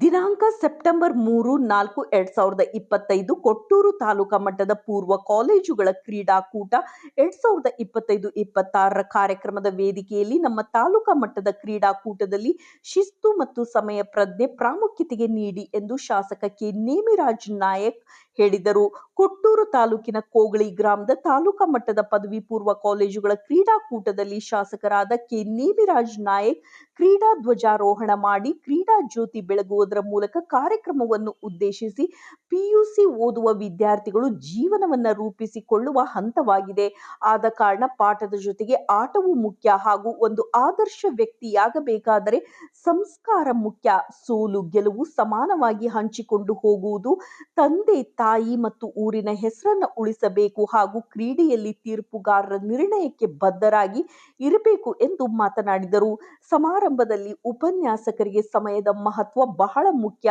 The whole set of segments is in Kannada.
ದಿನಾಂಕ ಸೆಪ್ಟೆಂಬರ್ ಮೂರು, ನಾಲ್ಕು, ಎರಡ್ ಸಾವಿರದ ಇಪ್ಪತ್ತೈದು ಕೊಟ್ಟೂರು ತಾಲೂಕಾ ಮಟ್ಟದ ಪೂರ್ವ ಕಾಲೇಜುಗಳ ಕ್ರೀಡಾಕೂಟ ಎರಡ್ ಸಾವಿರದ ಇಪ್ಪತ್ತೈದು ಇಪ್ಪತ್ತಾರರ ಕಾರ್ಯಕ್ರಮದ ವೇದಿಕೆಯಲ್ಲಿ ನಮ್ಮ ತಾಲೂಕಾ ಮಟ್ಟದ ಕ್ರೀಡಾಕೂಟದಲ್ಲಿ ಶಿಸ್ತು ಮತ್ತು ಸಮಯ ಪ್ರಜ್ಞೆ ಪ್ರಾಮುಖ್ಯತೆಗೆ ನೀಡಿ ಎಂದು ಶಾಸಕ ಕೆ. ನೇಮಿರಾಜ್ ನಾಯಕ್ ಹೇಳಿದರು ಕೊಟ್ಟೂರು ತಾಲೂಕಿನ ಕೋಗಳಿ ಗ್ರಾಮದ ತಾಲೂಕಾ ಮಟ್ಟದ ಪದವಿ ಪೂರ್ವ ಕಾಲೇಜುಗಳ ಕ್ರೀಡಾಕೂಟದಲ್ಲಿ ಶಾಸಕರಾದ ಕೆ. ನೇಮಿರಾಜ್ ನಾಯಕ್ ಕ್ರೀಡಾ ಧ್ವಜಾರೋಹಣ ಮಾಡಿ ಕ್ರೀಡಾ ಜ್ಯೋತಿ ಬೆಳಗುವುದರ ಮೂಲಕ ಕಾರ್ಯಕ್ರಮವನ್ನು ಉದ್ದೇಶಿಸಿ ಪಿಯುಸಿ ಓದುವ ವಿದ್ಯಾರ್ಥಿಗಳು ಜೀವನವನ್ನ ರೂಪಿಸಿಕೊಳ್ಳುವ ಹಂತವಾಗಿದೆ. ಆದ ಕಾರಣ ಪಾಠದ ಜೊತೆಗೆ ಆಟವೂ ಮುಖ್ಯ ಹಾಗೂ ಒಂದು ಆದರ್ಶ ವ್ಯಕ್ತಿಯಾಗಬೇಕಾದರೆ ಸಂಸ್ಕಾರ ಮುಖ್ಯ. ಸೋಲು ಗೆಲುವು ಸಮಾನವಾಗಿ ಹಂಚಿಕೊಂಡು ಹೋಗುವುದು ತಂದೆ ತಾಯಿ ಮತ್ತು ಊರಿನ ಹೆಸರನ್ನು ಉಳಿಸಬೇಕು ಹಾಗೂ ಕ್ರೀಡೆಯಲ್ಲಿ ತೀರ್ಪುಗಾರರ ನಿರ್ಣಯಕ್ಕೆ ಬದ್ಧರಾಗಿ ಇರಬೇಕು ಎಂದು ಮಾತನಾಡಿದರು. ಸಮಾರಂಭದಲ್ಲಿ ಉಪನ್ಯಾಸಕರಿಗೆ ಸಮಯದ ಮಹತ್ವ ಬಹಳ ಮುಖ್ಯ.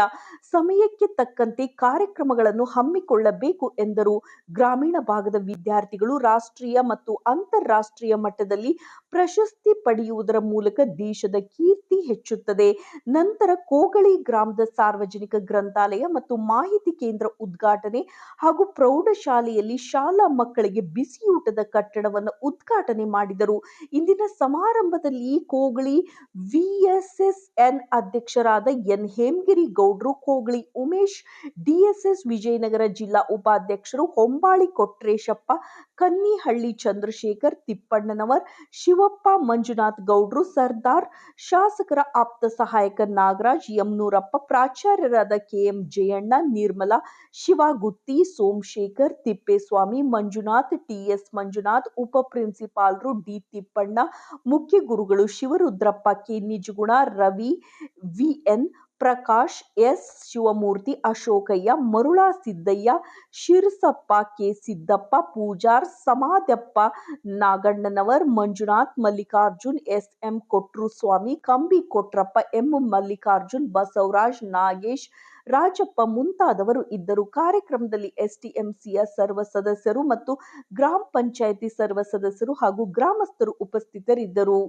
ಸಮಯಕ್ಕೆ ತಕ್ಕಂತೆ ಕಾರ್ಯಕ್ರಮಗಳನ್ನು ಹಮ್ಮಿಕೊಳ್ಳಬೇಕು ಎಂದರು. ಗ್ರಾಮೀಣ ಭಾಗದ ವಿದ್ಯಾರ್ಥಿಗಳು ರಾಷ್ಟ್ರೀಯ ಮತ್ತು ಅಂತಾರಾಷ್ಟ್ರೀಯ ಮಟ್ಟದಲ್ಲಿ ಪ್ರಶಸ್ತಿ ಪಡೆಯುವುದರ ಮೂಲಕ ದೇಶದ ಕೀರ್ತಿ ಹೆಚ್ಚುತ್ತದೆ. ನಂತರ ಕೋಗಳಿ ಗ್ರಾಮದ ಸಾರ್ವಜನಿಕ ಗ್ರಂಥಾಲಯ ಮತ್ತು ಮಾಹಿತಿ ಕೇಂದ್ರ ಉದ್ಘಾಟನೆ ಹಾಗೂ ಪ್ರೌಢಶಾಲೆಯಲ್ಲಿ ಶಾಲಾ ಮಕ್ಕಳಿಗೆ ಬಿಸಿಯೂಟದ ಕಟ್ಟಡವನ್ನು ಉದ್ಘಾಟನೆ ಮಾಡಿದರು. ಇಂದಿನ ಸಮಾರಂಭದಲ್ಲಿ ಕೋಗಳಿ ವಿಎಸ್ಎಸ್ಎನ್ ಅಧ್ಯಕ್ಷರಾದ ಎನ್. ಹೇಮಗಿರಿ ಗೌಡ್ರು ಕೋಗಳಿ ಉಮೇಶ್, ಡಿಎಸ್ಎಸ್ ವಿಜಯನಗರ ಜಿಲ್ಲಾ ಉಪಾಧ್ಯಕ್ಷರು ಹೊಂಬಾಳಿ ಕೊಟ್ರೇಶಪ್ಪ, ಕನ್ನಿಹಳ್ಳಿ ಚಂದ್ರಶೇಖರ್, ತಿಪ್ಪಣ್ಣನವರ್, ಶಿವಪ್ಪ ಮಂಜುನಾಥ್ ಗೌಡ್ರು, ಸರ್ದಾರ್ ಶಾಸಕರ ಆಪ್ತ ಸಹಾಯಕ ನಾಗರಾಜ್ ಯಮನೂರಪ್ಪ ಪ್ರಾಚಾರ್ಯರಾದ ಕೆಎಂ ಜಯಣ್ಣ, ನಿರ್ಮಲಾ ಶಿವಗುತ್ತಿ ಸೋಮಶೇಖರ್, ತಿಪ್ಪೇಸ್ವಾಮಿ, ಮಂಜುನಾಥ್, ಟಿಎಸ್ ಮಂಜುನಾಥ್, ಉಪ ಪ್ರಿನ್ಸಿಪಾಲ್ರು ಡಿ ತಿಪ್ಪಣ್ಣ, ಮುಖ್ಯ ಗುರುಗಳು Shivarudrappa, K Nijaguna, Ravi, VN Prakash, S. Shivamurthy, Ashokayya, Marula Siddaiah, Shirasappa, K. Siddappa, Pujar Samadhappa Nagannanavar, Manjunath, Mallikarjun, S. M. Kotruswamy, Kambi Kotrappa, M. Mallikarjun, Basavaraj Nagesh Rajappa ಮುಂತಾದವರು ಇದ್ದರು. ಕಾರ್ಯಕ್ರಮದಲ್ಲಿ ಎಸ್ಟಿಎಂಸಿಯ ಸರ್ವ ಸದಸ್ಯರು ಮತ್ತು ಗ್ರಾಮ ಪಂಚಾಯಿತಿ ಸರ್ವ ಸದಸ್ಯರು ಹಾಗೂ ಗ್ರಾಮಸ್ಥರು ಉಪಸ್ಥಿತರಿದ್ದರು.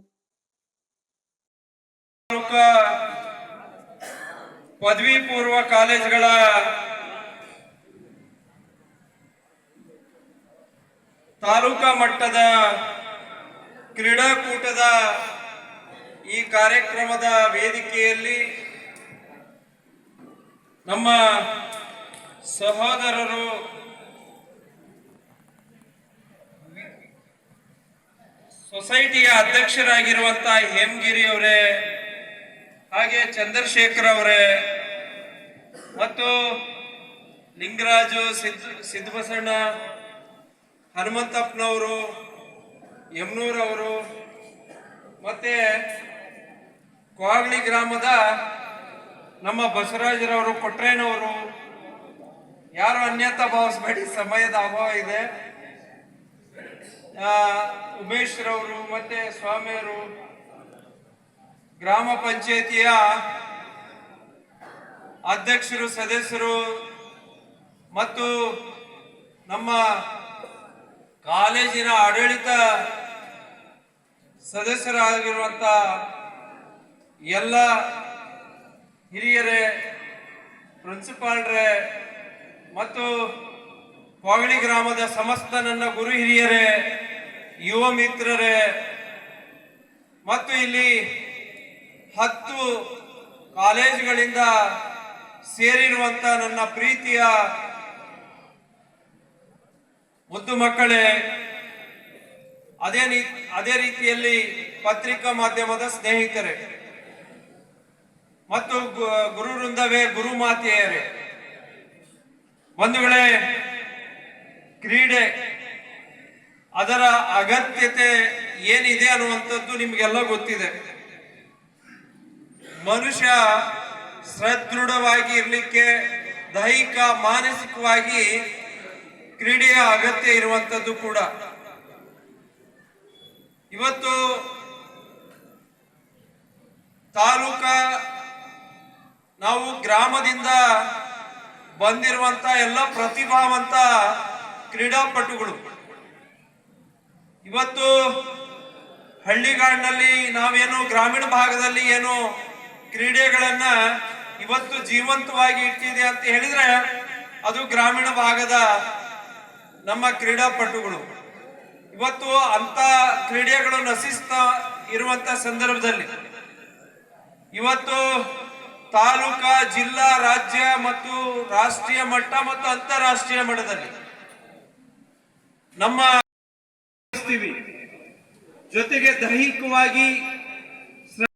ಪದವಿ ಪೂರ್ವ ಕಾಲೇಜುಗಳ ತಾಲೂಕಾ ಮಟ್ಟದ ಕ್ರೀಡಾಕೂಟದ ಈ ಕಾರ್ಯಕ್ರಮದ ವೇದಿಕೆಯಲ್ಲಿ ನಮ್ಮ ಸಹೋದರರು ಸೊಸೈಟಿಯ ಅಧ್ಯಕ್ಷರಾಗಿರುವಂತ ಹೇಮಗಿರಿ ಅವರೇ, ಹಾಗೆ ಚಂದ್ರಶೇಖರ್ ಅವರೇ, ಮತ್ತು ಲಿಂಗರಾಜು ಸಿದ್ ಸಿದ್ದಬಸಣ್ಣ ಹನುಮಂತಪ್ಪನವರು, ಯಮನೂರವರು, ಮತ್ತೆ ಕ್ವಾಗ್ಲಿ ಗ್ರಾಮದ ನಮ್ಮ ಬಸವರಾಜರವರು ಕೊಟ್ರೇನವರು? ಯಾರು ಅನ್ಯತಾ ಭಾವಿಸ್ಬೇಡಿ, ಸಮಯದ ಅಭಾವ ಇದೆ. ಉಮೇಶ್ ರವರು ಮತ್ತೆ ಸ್ವಾಮಿಯವರು ಗ್ರಾಮ ಪಂಚಾಯತಿಯ ಅಧ್ಯಕ್ಷರು, ಸದಸ್ಯರು ಮತ್ತು ನಮ್ಮ ಕಾಲೇಜಿನ ಆಡಳಿತ ಸದಸ್ಯರಾಗಿರುವಂತ ಎಲ್ಲ ಹಿರಿಯರೇ, ಪ್ರಿನ್ಸಿಪಾಲ್ರೇ ಮತ್ತು ಕೋಗಳಿ ಗ್ರಾಮದ ಸಮಸ್ತ ನನ್ನ ಗುರು ಹಿರಿಯರೇ, ಯುವ ಮಿತ್ರರೇ ಮತ್ತು ಇಲ್ಲಿ ಹತ್ತು ಕಾಲೇಜುಗಳಿಂದ ಸೇರಿರುವಂತ ನನ್ನ ಪ್ರೀತಿಯ ಮುದ್ದು ಮಕ್ಕಳೇ, ಅದೇ ಅದೇ ರೀತಿಯಲ್ಲಿ ಪತ್ರಿಕಾ ಮಾಧ್ಯಮದ ಸ್ನೇಹಿತರೆ. ಮತ್ತು ಗುರು ವೃಂದವೇ ಗುರು ಮಾತೆಯರೇ ಬಂಧುಗಳೇ ಕ್ರೀಡೆ ಅದರ ಅಗತ್ಯತೆ ಏನಿದೆ ಅನ್ನುವಂಥದ್ದು ನಿಮಗೆಲ್ಲ ಗೊತ್ತಿದೆ. ಮನುಷ್ಯ ಸದೃಢವಾಗಿ ಇರಲಿಕ್ಕೆ, ದೈಹಿಕ, ಮಾನಸಿಕವಾಗಿ ಕ್ರೀಡೆಯ ಅಗತ್ಯ ಇರುವಂಥದ್ದು ಕೂಡ. ಇವತ್ತು ತಾಲೂಕ ನಾವು ಗ್ರಾಮದಿಂದ ಬಂದಿರುವಂತ ಎಲ್ಲ ಪ್ರತಿಭಾವಂತ ಕ್ರೀಡಾಪಟುಗಳು. ಇವತ್ತು ಹಳ್ಳಿಗಾಡಿನಲ್ಲಿ ನಾವೇನು ಗ್ರಾಮೀಣ ಭಾಗದಲ್ಲಿ ಏನು ಕ್ರೀಡೆಗಳನ್ನ ಇವತ್ತು ಜೀವಂತವಾಗಿ ಇಟ್ಟಿದೆ ಅಂತ ಹೇಳಿದ್ರೆ ಅದು ಗ್ರಾಮೀಣ ಭಾಗದ ನಮ್ಮ ಕ್ರೀಡಾಪಟುಗಳು. ಇವತ್ತು ಅಂತ ಕ್ರೀಡೆಗಳು ನಶಿಸ್ತಾ ಇರುವಂತ ಸಂದರ್ಭದಲ್ಲಿ ಇವತ್ತು ತಾಲೂಕಾ ಜಿಲ್ಲಾ ರಾಜ್ಯ ಮತ್ತು ರಾಷ್ಟ್ರೀಯ ಮಟ್ಟ ಮತ್ತು ಅಂತಾರಾಷ್ಟ್ರೀಯ ಮಟ್ಟದಲ್ಲಿ ನಮ್ಮ ಜೊತೆಗೆ ದೈಹಿಕವಾಗಿ